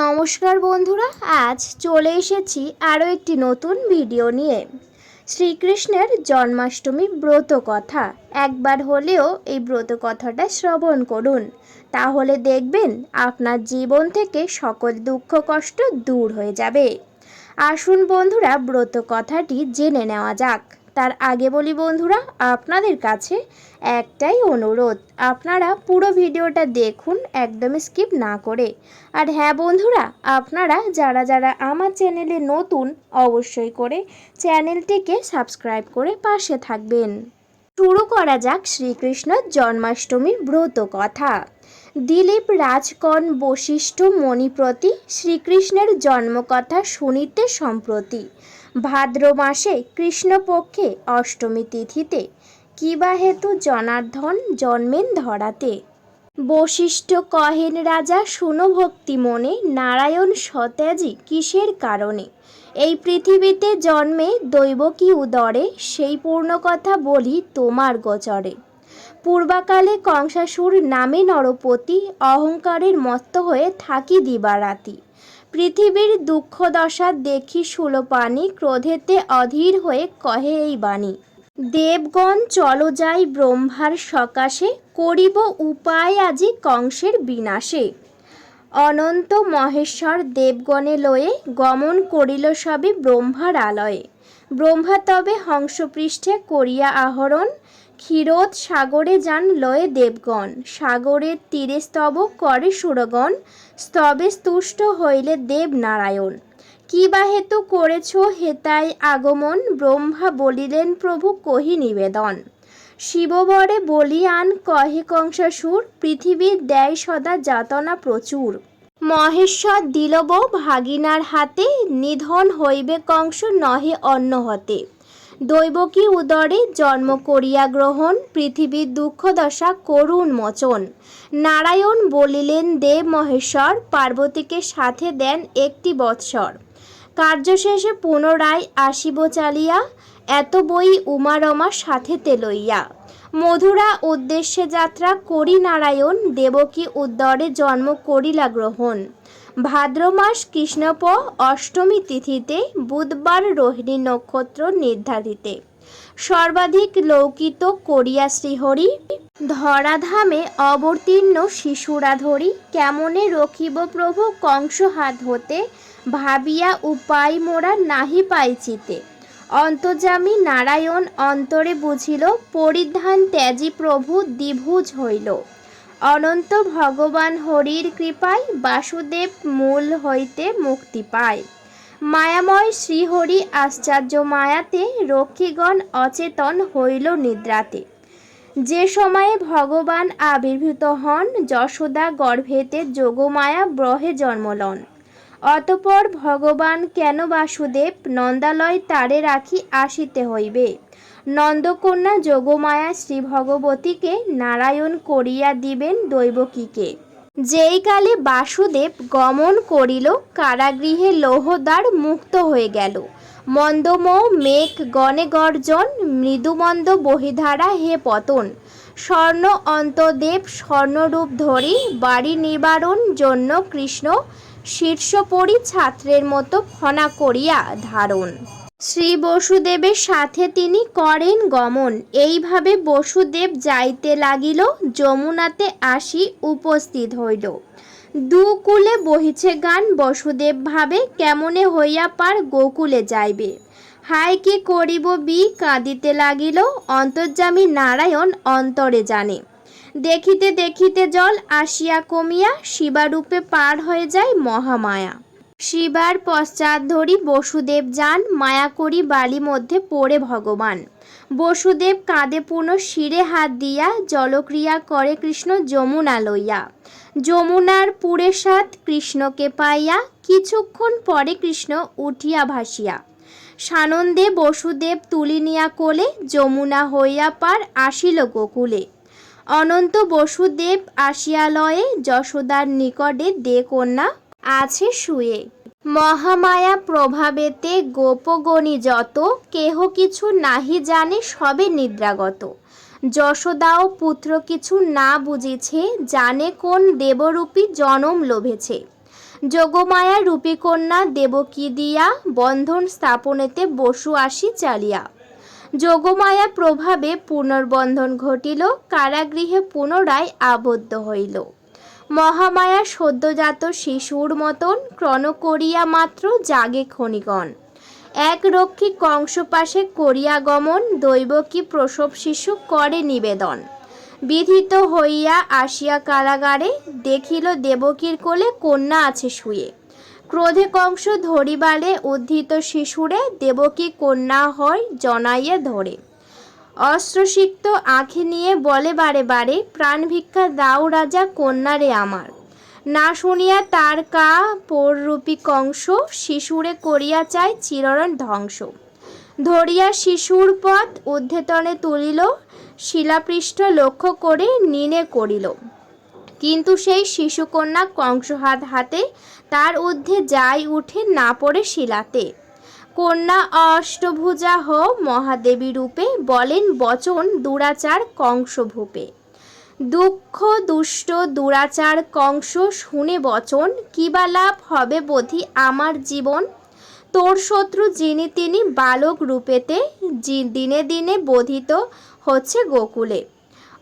নমস্কার বন্ধুরা, আজ চলে এসেছি আরও একটি নতুন ভিডিও নিয়ে। শ্রীকৃষ্ণের জন্মাষ্টমী ব্রত কথা। একবার হলেও এই ব্রত কথাটা শ্রবণ করুন। তাহলে দেখবেন আপনার জীবন থেকে সকল দুঃখ, কষ্ট দূর হয়ে যাবে। আসুন বন্ধুরা, ব্রত কথাটি জেনে নেওয়া যাক। তার আগে বলি বন্ধুরা, আপনাদের কাছে একটাই অনুরোধ, আপনারা পুরো ভিডিওটা দেখুন একদম স্কিপ না করে। আর হ্যাঁ বন্ধুরা, আপনারা যারা যারা আমার চ্যানেলে নতুন, অবশ্যই করে চ্যানেলটিকে সাবস্ক্রাইব করে পাশে থাকবেন। শুরু করা যাক শ্রীকৃষ্ণ জন্মাষ্টমীর ব্রত কথা। দিলীপ রাজকন বশিষ্ঠ মণিপ্রতি শ্রীকৃষ্ণের জন্মকথা শুনিতে সম্প্রতি। ভাদ্র মাসে কৃষ্ণপক্ষে অষ্টমী তিথিতে কিবা হেতু জনার্দন জন্মেন ধরাতে। বশিষ্ঠ কহেন রাজা, শুনো ভক্তি মনে, নারায়ণ সতেজি কিসের কারণে? এই পৃথিবীতে জন্মে দৈব কি উদরে? সেই পূর্ণ কথা বলি তোমার গোচরে। পূর্বাকালে কংসাসুর নামে নরপতি, অহংকারের মত্ত হয়ে থাকি দিবারাতি। পৃথিবীর দুঃখ দশা দেখি সুলোপানি, ক্রোধেতে অধীর হয়ে কহে এই বাণী, দেবগণ, চলো যাই ব্রহ্মার সকাশে, করিব উপায় আজি কংসের বিনাশে। অনন্ত মহেশ্বর দেবগণে লয়ে গমন করিল সবে ব্রহ্মার আলয়ে। ব্রহ্মা তবে হংসপৃষ্ঠে করিয়া আহরণ ক্ষীরোদ সাগরে যান লয়ে দেবগণ। সাগরের তীরে স্তব করে সুরগণ। স্তবে স্তুষ্ট হইলে দেব নারায়ণ কি বা হেতু করেছ হেতাই আগমন? ব্রহ্মা বলিলেন, প্রভু, কহি নিবেদন। শিববরে বলিয়ান কহে কংসাসুর, পৃথিবীর দেয় সদা যাতনা প্রচুর। মহেশ্বর দিলব ভাগিনার হাতে, নিধন হইবে কংস নহে অন্য হতে দৈবকী উদরে জন্ম করিয়া গ্রহণ? পৃথিবীর দুঃখ দশা করুণ মোচন। নারায়ণ বলিলেন দেব মহেশ্বর, পার্বতীকে সাথে দেন একটি বৎসর। কার্যশেষে পুনরায় আসিব চালিয়া, এত বই উমারমা সাথেতে লইয়া। মধুরা উদ্দেশ্যে যাত্রা করি নারায়ণ দেবকী উদ্দরে জন্ম করিলা গ্রহণ? ভাদ্র মাস কৃষ্ণপ অষ্টমী তিথিতে বুধবার রোহিণী নক্ষত্র নির্ধারিতে। সর্বাধিক লৌকিত করিয়া শ্রীহরি, ধরাধামে অবতীর্ণ শিশুরা ধরি, কেমনে রখিব প্রভু কংস হাত হতে, ভাবিয়া উপায় মোরা নাহি পাইচিতে অন্তর্যামী নারায়ণ অন্তরে বুঝিল, পরিধান ত্যাজি প্রভু দ্বিভুজ হইল। অনন্ত ভগবান হরির কৃপায় বাসুদেব মূল হইতে মুক্তি পায়। মায়াময় শ্রীহরি আশ্চর্য মায়াতে রক্ষীগণ অচেতন হইল নিদ্রাতে। যে সময়ে ভগবান আবির্ভূত হন, যশোদা গর্ভেতে যোগমায়া ব্রহে জন্মলন অতপর ভগবান কেন বাসুদেব নন্দালয় তারে রাখি আসিতে হইবে? নন্দকন্যা যোগমায়া শ্রী ভগবতীকে নারায়ণ করিয়া দিবেন দৈবকীকে। যেই কালে বাসুদেব গমন করিল, কারাগৃহে লৌহদ্বার মুক্ত হয়ে গেল। মন্দম মেঘ গণে গর্জন, মৃদুমন্দ বহিধারা হে পতন। স্বর্ণ অন্তদেব স্বর্ণরূপ ধরি, বাড়ি নিবারণ জন্য কৃষ্ণ শীর্ষপরি ছাত্রের মতো ফনা করিয়া ধারণ। শ্রী বসুদেবের সাথে তিনি করেন গমন। এইভাবে বসুদেব যাইতে লাগিল, যমুনাতে আসি উপস্থিত হইল। দুকুলে বহিছে গান, বসুদেব ভাবে, কেমনে হইয়া পার গোকুলে যাইবে। হায় কি করিব বি, কাঁদিতে লাগিল, অন্তর্যামী নারায়ণ অন্তরে জানে। দেখিতে দেখিতে জল আসিয়া কমিয়া, শিবারূপে পার হয়ে যায় মহামায়া। শিবার পশ্চাৎ ধরি বসুদেব যান, মায়া করি বালি মধ্যে পড়ে ভগবান। বসুদেব কাঁদে পুনঃ, শিরে হাত দিয়া, জলক্রিয়া করে কৃষ্ণ যমুনা লইয়া। যমুনার পুরে সাত, কৃষ্ণকে পাইয়া, কিছুক্ষণ পরে কৃষ্ণ উঠিয়া ভাসিয়া। সানন্দে বসুদেব তুলিনিয়া কোলে, যমুনা হইয়া পার আসিল গোকুলে। অনন্ত বসুদেব আসিয়ালয়ে যশোদার নিকটে দে কন্যা আছে শুয়ে। মহামায়া প্রভাবেতে গোপগণী যত, কেহ কিছু নাহি জানে সবে নিদ্রাগত। যশোদাও পুত্র কিছু না বুঝিছে, জানে কোন দেবরূপী জনম লোভেছে। যোগমায়া রূপীকন্যা দেবকী দিয়া বন্ধন স্থাপনেতে বসু আসি চালিয়া। যোগমায়া প্রভাবে পুনর্বন্ধন ঘটিল, কারাগৃহে পুনরায় আবদ্ধ হইল। মহামায়া সদ্যজাত শিশুর মতন ক্রণ করিয়া মাত্র জাগে ক্ষণিগণ এক রক্ষী কংস পাশে করিয়া গমন দৈবকী প্রসব শিশু করে নিবেদন। বিধিত হইয়া আসিয়া কারাগারে দেখিল দেবকীর কোলে কন্যা আছে শুয়ে। ক্রোধে কংস ধরিবালে উদ্ধৃত শিশুরে দেবকী কন্যা হয় জনাইয়া ধরে। অস্ত্রসিক্ত আঁখি নিয়ে বলে বারে বারে, প্রাণ ভিক্ষা দাও রাজা কন্যারে আমার না শুনিয়া তার কা পৌররূপী কংস শিশুরে করিয়া চায় চিররণ ধ্বংস। ধরিয়া শিশুর পথ উদ্ধেতনে তুলিল, শিলাপৃষ্ঠ লক্ষ্য করে নিনে করিল। কিন্তু সেই শিশুকন্যা কংসহাত হাতে তার ঊর্ধ্বে যাই উঠে না পড়ে শিলাতে। কন্যা অষ্টভুজা হ মহাদেবী রূপে বলেন বচন দুরাচার কংসভূপে দুঃখ, দুষ্ট, দুরাচার কংস শুনে বচন কিবা লাভ হবে বোধি আমার জীবন? তোর শত্রু যিনি তিনি বালক রূপেতে দিনে দিনে বোধিত হচ্ছে গোকুলে।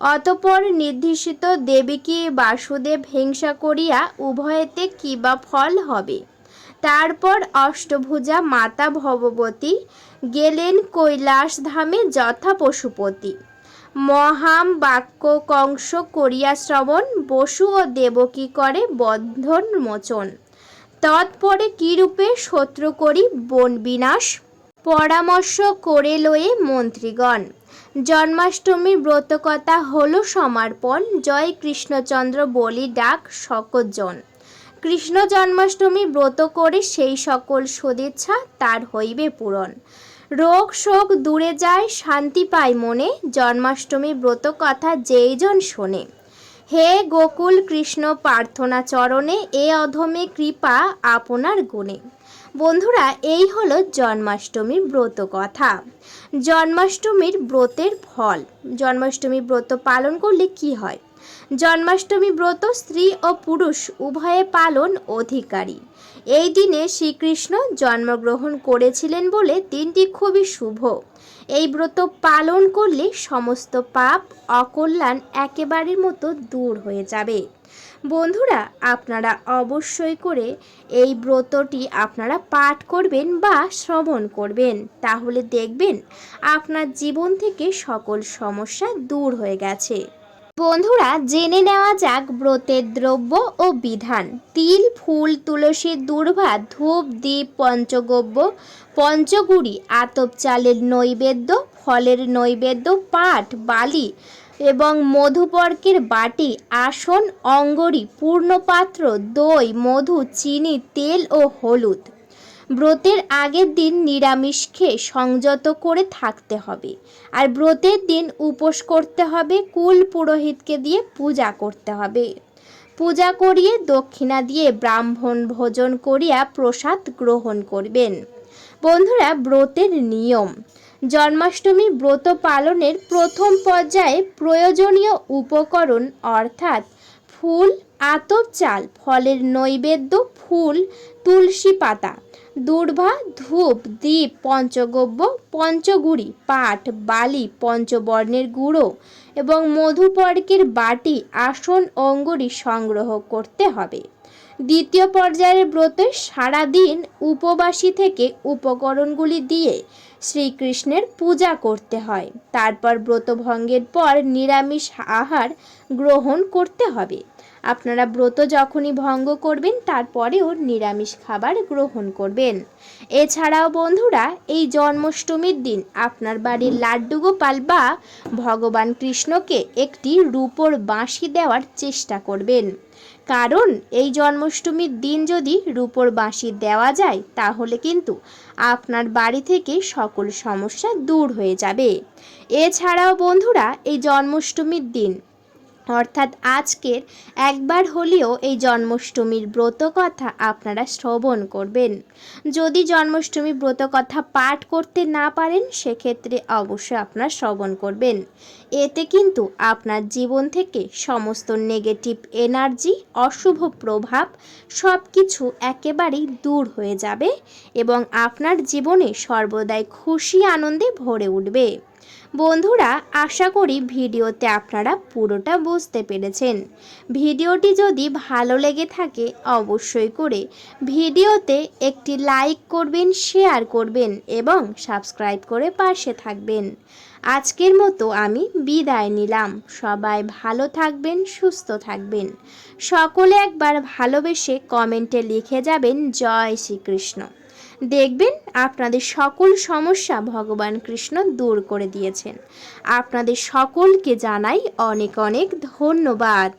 অতপর নির্দিষ্ট দেবীকে বাসুদেব হিংসা করিয়া উভয়েতে কিবা ফল হবে? তারপর অষ্টভুজা মাতা ভগবতী গেলেন কৈলাস ধামে যথা পশুপতি। মহাম বাক্য কংস করিয়া শ্রবণ, বসু ও দেবকী করে বন্ধন মোচন। তৎপরে কিরূপে শত্রু করি বন বিনাশ? পরামর্শ করে লয়ে মন্ত্রীগণ জন্মাষ্টমীর ব্রতকথা হলো সমর্পণ, জয় কৃষ্ণচন্দ্র বলি ডাক সকজন। কৃষ্ণ জন্মাষ্টমী ব্রত করে সেই সকল সদিচ্ছা তার হইবে পূরণ। রোগ শোক দূরে যায়, শান্তি পায় মনে, জন্মাষ্টমী ব্রত কথা যেইজন শোনে। হে গোকুল কৃষ্ণ প্রার্থনা চরণে, এ অধমে কৃপা আপনার গুণে। বন্ধুরা, এই হলো জন্মাষ্টমীর ব্রত কথা। জন্মাষ্টমীর ব্রতের ফল। জন্মাষ্টমী ব্রত পালন করলে কি হয়? জন্মাষ্টমী ব্রত স্ত্রী ও পুরুষ উভয়ে পালন অধিকারী। এই দিনে শ্রীকৃষ্ণ জন্মগ্রহণ করেছিলেন বলে দিনটি খুবই শুভ। এই ব্রত পালন করলে সমস্ত পাপ, অকল্যাণ একেবারের মতো দূর হয়ে যাবে। বন্ধুরা, আপনারা অবশ্যই করে এই ব্রতটি আপনারা পাঠ করবেন বা শ্রবণ করবেন। তাহলে দেখবেন আপনার জীবন থেকে সকল সমস্যা দূর হয়ে গেছে। বন্ধুরা, জেনে নেওয়া যাক ব্রতের দ্রব্য ও বিধান। তিল, ফুল, তুলসী দূর্ভা ধূপ দ্বীপ পঞ্চগব্য, পঞ্চগুড়ি, আতপ চালের নৈবেদ্য, ফলের নৈবেদ্য, পাট, বালি এবং মধুপর্কের বাটি, আসন, অঙ্গরি, পূর্ণপাত্র, দই, মধু, চিনি, তেল ও হলুদ। ব্রতের আগের দিন নিরামিষ খেয়ে সংযত করে থাকতে হবে। আর ব্রতের দিন উপোস করতে হবে, কুল পুরোহিতকে দিয়ে পূজা করতে হবে। পূজা করিয়ে দক্ষিণা দিয়ে ব্রাহ্মণ ভোজন করিয়া প্রসাদ গ্রহণ করবেন। বন্ধুরা, ব্রতের নিয়ম। জন্মাষ্টমী ব্রত পালনের প্রথম পর্যায়ে প্রয়োজনীয় উপকরণ অর্থাৎ ফুল আতপ চাল, ফলের নৈবেদ্য, ফুল, তুলসী পাতা দূর্ভা ধূপ, দ্বীপ, পঞ্চগব্য, পঞ্চগুড়ি, পাট, বালি, পঞ্চবর্ণের গুঁড়ো এবং মধুপর্কের বাটি, আসন, অঙ্গুরি সংগ্রহ করতে হবে। দ্বিতীয় পর্যায়ের ব্রতে সারাদিন উপবাসী থেকে উপকরণগুলি দিয়ে শ্রীকৃষ্ণের পূজা করতে হয়। তারপর ব্রতভঙ্গের পর নিরামিষ আহার গ্রহণ করতে হবে। আপনারা ব্রত যখনই ভঙ্গ করবেন, তারপরেও নিরামিষ খাবার গ্রহণ করবেন। এছাড়াও বন্ধুরা, এই জন্মাষ্টমীর দিন আপনার বাড়ির লাড্ডু গোপাল বা ভগবান কৃষ্ণকে একটি রূপোর বাঁশি দেওয়ার চেষ্টা করবেন। কারণ, এই জন্মাষ্টমীর দিন যদি রূপোর বাঁশি দেওয়া যায়, তাহলে কিন্তু আপনার বাড়ি থেকে সকল সমস্যা দূর হয়ে যাবে। এছাড়াও বন্ধুরা, এই জন্মাষ্টমীর দিন অর্থাৎ আজকের একবার হলেও এই জন্মাষ্টমীর ব্রত কথা আপনারা শ্রবণ করবেন। যদি জন্মাষ্টমী ব্রত কথা পাঠ করতে না পারেন, সেক্ষেত্রে অবশ্যই আপনারা শ্রবণ করবেন। এতে কিন্তু আপনার জীবন থেকে সমস্ত নেগেটিভ এনার্জি অশুভ প্রভাব সব কিছু একেবারেই দূর হয়ে যাবে এবং আপনার জীবনে সর্বদাই খুশি, আনন্দে ভরে উঠবে। বন্ধুরা, আশা করি ভিডিওতে আপনারা পুরোটা বুঝতে পেরেছেন। ভিডিওটি যদি ভালো লেগে থাকে, অবশ্যই করে ভিডিওতে একটি লাইক করবেন, শেয়ার করবেন এবং সাবস্ক্রাইব করে পাশে থাকবেন। আজকের মতো আমি বিদায় নিলাম। সবাই ভালো থাকবেন, সুস্থ থাকবেন। সকলে একবার ভালোবেসে কমেন্টে লিখে যাবেন, জয় শ্রীকৃষ্ণ। দেখবেন আপনাদের সকল সমস্যা ভগবান কৃষ্ণ দূর করে দিয়েছেন। আপনাদের সকলকে জানাই অনেক অনেক ধন্যবাদ।